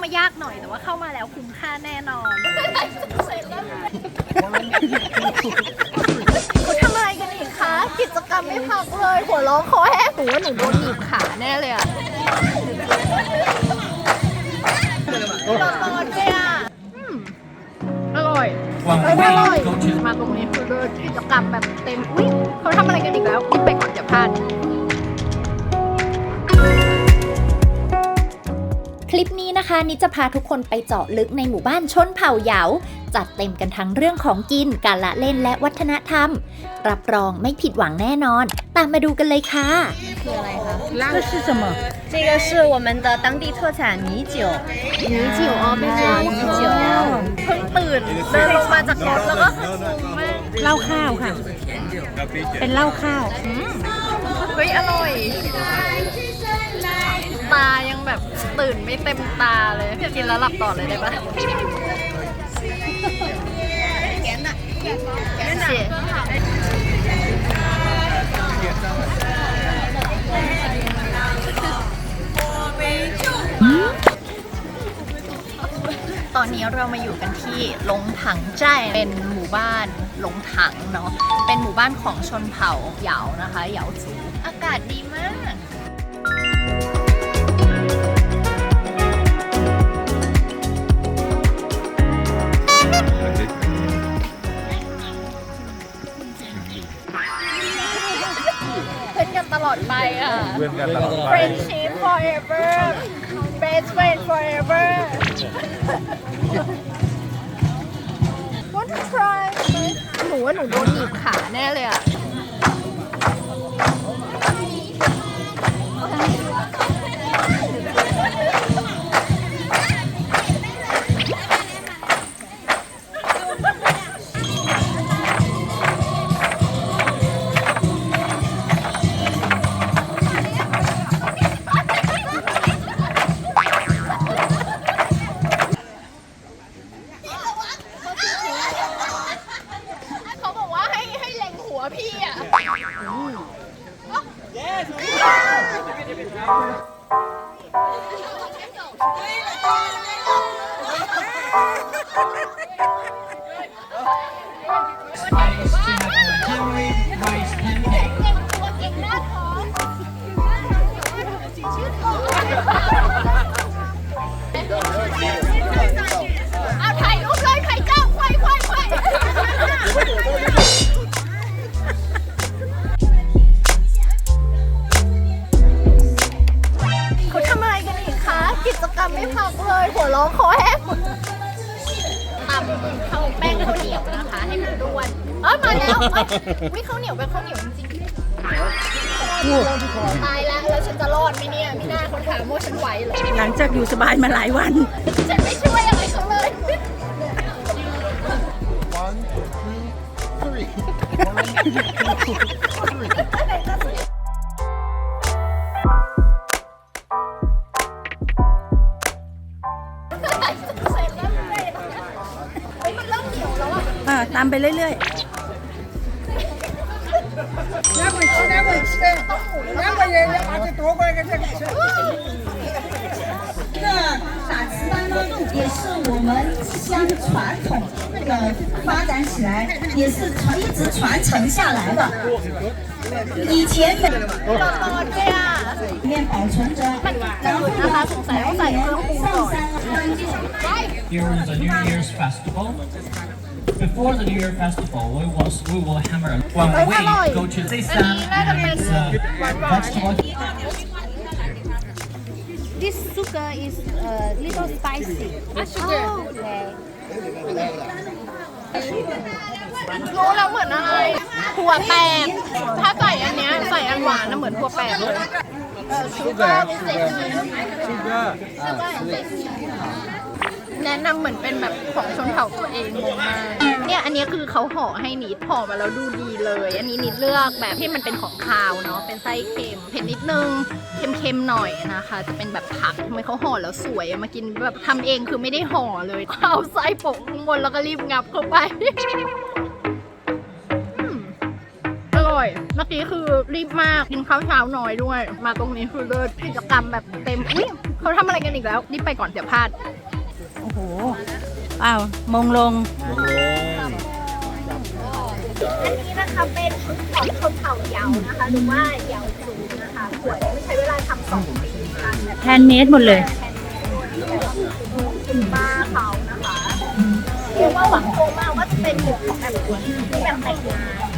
ามายากหน่อยแต่ว่าเข้ามาแล้วคุ้มค่าแน่นอนเขาทำอะไรกันอีกคะ กิจกรรมไม่พักเลยหัวร้องคอแห้งหนูว่าหนูโดนหนีบขาแน่เลยอะร้อนๆเลยอะอืมอร่อย One เอ้ยอร่อย way, go to มาตรงนี้คือเดินกิจกรรมแบบเต็ม อุ้ยเขาทำอะไรกันอีกแล้วรีบไปก่อนจะพลาด คลิปนี้นะคะ นิดจะพาทุกคนไปเจาะลึกในหมู่บ้านชนเผ่าเหยา จัดเต็มกันทั้งเรื่องของกิน การละเล่นและวัฒนธรรม รับรองไม่ผิดหวังแน่นอน ตามมาดูกันเลยค่ะ 这是什么？这个是我们的当地特产米酒，米酒อ๋อเป็นร้าน米酒เพิ่งตื่น เดินลงมาจากรถแล้วก็คืองงมาก เหล้าข้าวค่ะ เป็นเหล้าข้าว เฮ้ย อร่อย ตายังแบบ ตื่นไม่เต็มตาเลย กินแล้วหลับต่อเลยได้ปะ谢谢ตอนนี้เรามาอยู่กันที่หลงถังใจเป็นหมู่บ้านหลงถังเนาะเป็นหมู่บ้านของชนเผ่าเหยานะคะเหยาสูอากาศดีมาก ลอดไปอะ เพื่อนกันตลอดไป friendship forever best friend forever want to try หนูว่าหนูโดนหนีบขาแน่เลยอะ วเอ้ยวิข้าวเหนียวเป็นข้าวเหนียวจริงๆตายแล้วแล้วฉันจะรอดไหมเนี่ยไม่น่าคนถามว่าฉันไหวเหรอหลังจากอยู่สบายมาหลายวัน ฉันไม่ช่วยอะไรเขาเลย One, two, three. One, two, three. เฮ้ยมั 也会吃，也会吃，两个也把这过来给这个吃。这打糍粑呢，也是我们乡传统的发展起来，也是传一直传承下来的。以前的里面保存着，然后来年上山。Here. Before the New Year festival, we will we will hammer one way, go to this side, and it's uh, vegetable. This sugar is a little spicy. sugar Okay. รู้แล้วเหมือนอะไร ถั่วแปบถ้าใส่อันเนี้ยใส่อันหวานนะเหมือนถั่วแปบเลยชูการ์ชูการ์ แนะนำเหมือนเป็นแบบของชนเผ่าตัวเองงงมากเนี่ยอันนี้คือเขาห่อให้นิดห่อมาแล้วดูดีเลย อันนี้นิดเลือกแบบที่มันเป็นของคาวเนาะเป็นไส้เค็มเผ็ดนิดนึงเค็มๆหน่อยนะคะ จะเป็นแบบผักทำไมเขาห่อแล้วสวยมากินแบบทำเองคือไม่ได้ห่อเลยเอาไส้โปะข้างบนแล้วก็รีบงับเข้าไปอร่อยร่อยเมื่อกี้คือรีบมากกินข้าวเช้าน้อยด้วย มาตรงนี้คือเลิศกิจกรรมแบบเต็มอุ้ยเขาทำอะไรกันอีกแล้วรีบไปก่อนเดี๋ยวพลาด โอ้โหอ้าวมงลงอันนี้นะคะเป็นของชนเผ่าเหยานะคะหรือว่าเหยาสูงนะคะสวยไม่ใช้เวลาทำสองปีค่ะแบบแฮนด์เมดหมดเลยคุณป้าเขานะคะเรียกว่าหวังโคมากว่าจะเป็นหมวกของแบบที่แบบแต่งงาน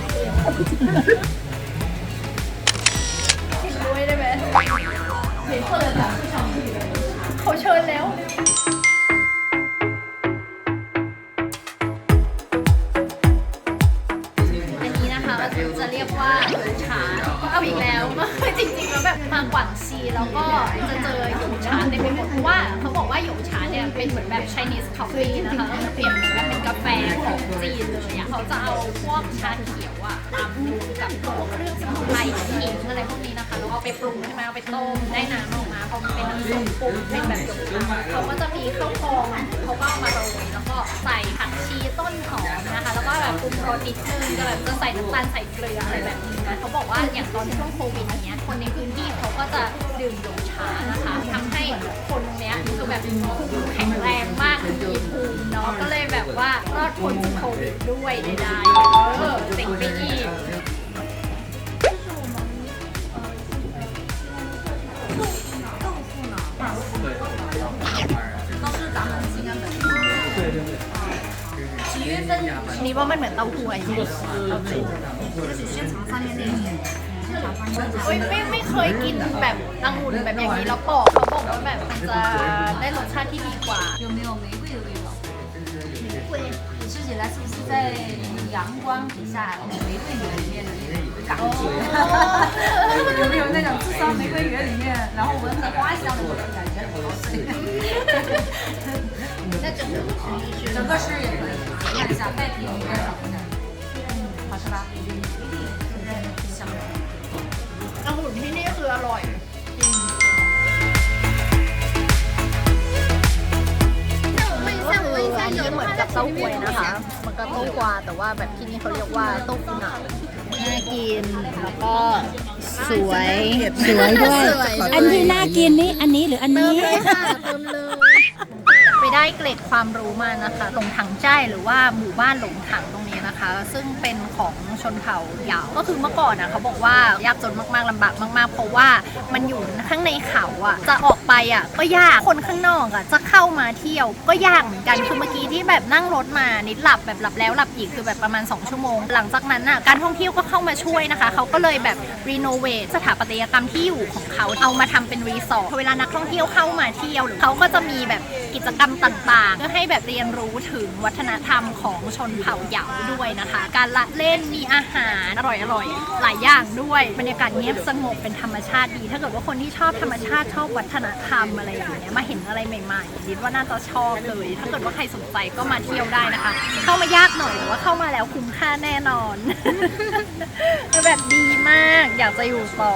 เห็นด้วยได้ไหมเขาเชิญแล้ว จริงๆแล้วแบบมากวางซีแล้วก็จะเจอหยงฉานเต็มไปหมดเพราะว่าเขาบอกว่าหยงฉานเนี่ยเป็นเหมือนแบบ Chinese coffee นะคะก็จะเปรียบเหมือนแบบเป็นกาแฟของจีนเลยอะเขาจะเอาพวกชาเขียวอะตำกับพวกเครื่องสมุนไพรขิงอะไรพวกนี้นะคะแล้วก็เอาไปปรุงใช่ไหมเอาไปต้มได้น้ำออกมาพอมันเป็นน้ำซุปปุ๊บเป็นแบบหยงฉานเขาก็จะมีข้าวพองเขาก็เอามาโรยแล้วก็ใส่ผักชีต้นหอมนะคะ แล้วก็แบบปรุงรสนิดนึงก็แบบจะใส่น้ำตาลใส่เกลืออะไรแบบนี้นะเขาบอกว่าอย่างตอนช่วงโควิดอย่างเงี้ยคนในพื้นที่เขาก็จะดื่มหยงชานะคะทำให้คนตรงเนี้ยคือแบบภูมิแข็งแรงมากคือมีภูมิเนาะก็เลยแบบว่ารอดพ้นโควิดด้วยได้ๆเออเจ๋งไปอีกนี่ว่ามันเหมือนเต้าหู้อะไอ้นี่ เฮ้ยไม่ไม่เคยกินแบบองุ่นแบบอย่างนี้แล้วปอกเขาบอกว่าแบบมันจะได้รสชาติที่ดีกว่า 有没有玫瑰的味道？你吃起来是不是在阳光底下玫瑰园里面的那种感觉？有没有那种至少玫瑰园里面，然后闻着花香的那种感觉，很好吃。那整个吃一吃整个吃也可以，看一下带皮应该少一点，好吃吧？ ต้าหวยนะคะ มันก็เต้ากวาแต่ว่าแบบที่นี่เขาเรียกว่าเต้าหู้หนาวน่ากินแล้วก็สวยสวยด้วย สวยด้วย อันที่น่ากินนี่อันนี้หรืออันเติมนี้เลยค่ะเติมเลย ได้เกร็ดความรู้มานะคะหลงถังใจหรือว่าหมู่บ้านหลงถังตรงนี้นะคะ ซึ่งเป็นของชนเผ่าเหยาก็คือเมื่อก่อนนะเขาบอกว่ายากจนมากๆลำบากมากๆ เพราะว่ามันอยู่ข้างในเขาอะจะออกไปอะก็ยากคนข้างนอกอะจะเข้ามาเที่ยวก็ยากเหมือนกันคือเมื่อกี้ที่แบบนั่งรถมานิดหลับแบบหลับแล้วหลับอีกคือแบบประมาณ 2 ชั่วโมง หลังจากนั้นน่ะการท่องเที่ยวก็เข้ามาช่วยนะคะเขาก็เลยแบบรีโนเวทสถาปัตยกรรมที่อยู่ของเขาเอามาทำเป็นรีสอร์ทเวลานักท่องเที่ยวเข้ามาเที่ยวหรือเขาก็จะมีแบบกิจกรรมต่างๆเพื่อให้แบบเรียนรู้ถึงวัฒนธรรมของชนเผ่าเหยาด้วยนะคะ การละเล่นมีอาหารอร่อยๆ หลายอย่างด้วยบรรยากาศเงียบสงบเป็นธรรมชาติดี ถ้าเกิดว่าคนที่ชอบธรรมชาติชอบวัฒนธรรมอะไรอย่างเงี้ยมาเห็นอะไรใหม่ๆดิดว่าน่าจะชอบเลย ถ้าเกิดว่าใครสนใจก็มาเที่ยวได้นะคะ เข้ามายากหน่อยแต่ว่าเข้ามาแล้วคุ้มค่าแน่นอนแบบดีมากอยากจะอยู่ต่อ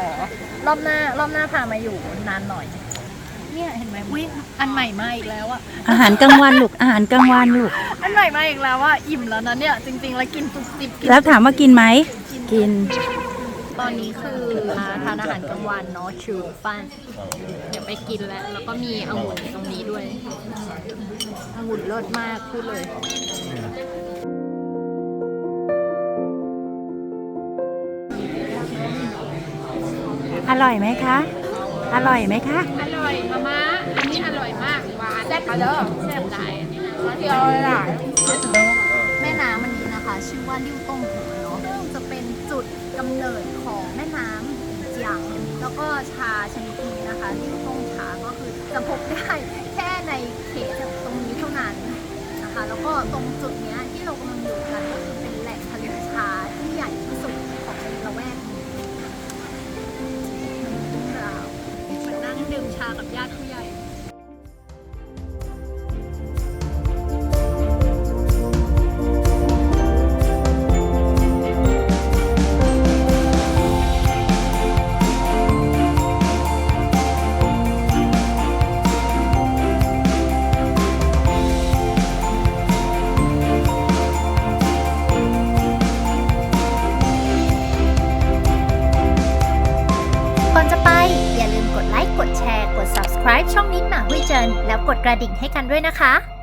รอบหน้ารอบหน้าพามาอยู่นานหน่อย เนี่ยเห็นไหมอุ้ยอันใหม่มาอีกแล้วอะอาหารกลางวันลูกอาหารกลางวันลูก อันใหม่มาอีกแล้วว่าอิ่มแล้วนะเนี่ยจริงๆแล้วกินตุบติบกินแล้วถามว่ากินไหมกิน ตอนนี้คือมาทานอาหารกลางวันเนาะชูฟันเดี๋ยวไปกินแล้ว แล้วก็มีองุ่นตรงนี้ด้วยองุ่นเลิศมากพูดเลยอร่อยไหมคะ อร่อยไหมคะ อร่อยมาม่าอันนี้อร่อยมากหวานแซ่บมาเด้อแซ่บหลายมาเที่ยวหลายแม่น้ำอันนี้นะคะ ชื่อว่าลิ้วต้งหูเนาะซึ่งจะเป็นจุดกำเนิดของแม่น้ำเจียงแล้วก็ชาชนิดนี้นะคะลิ้วต้งชาก็คือจะพบได้แค่ในเขตตรงนี้เท่านั้นนะคะ แล้วก็ตรงจุดเนี้ยที่เรากำลังอยู่กันก็คือ subscribe ช่องนิดหมาหุยเจินแล้วกดกระดิ่งให้กันด้วยนะคะ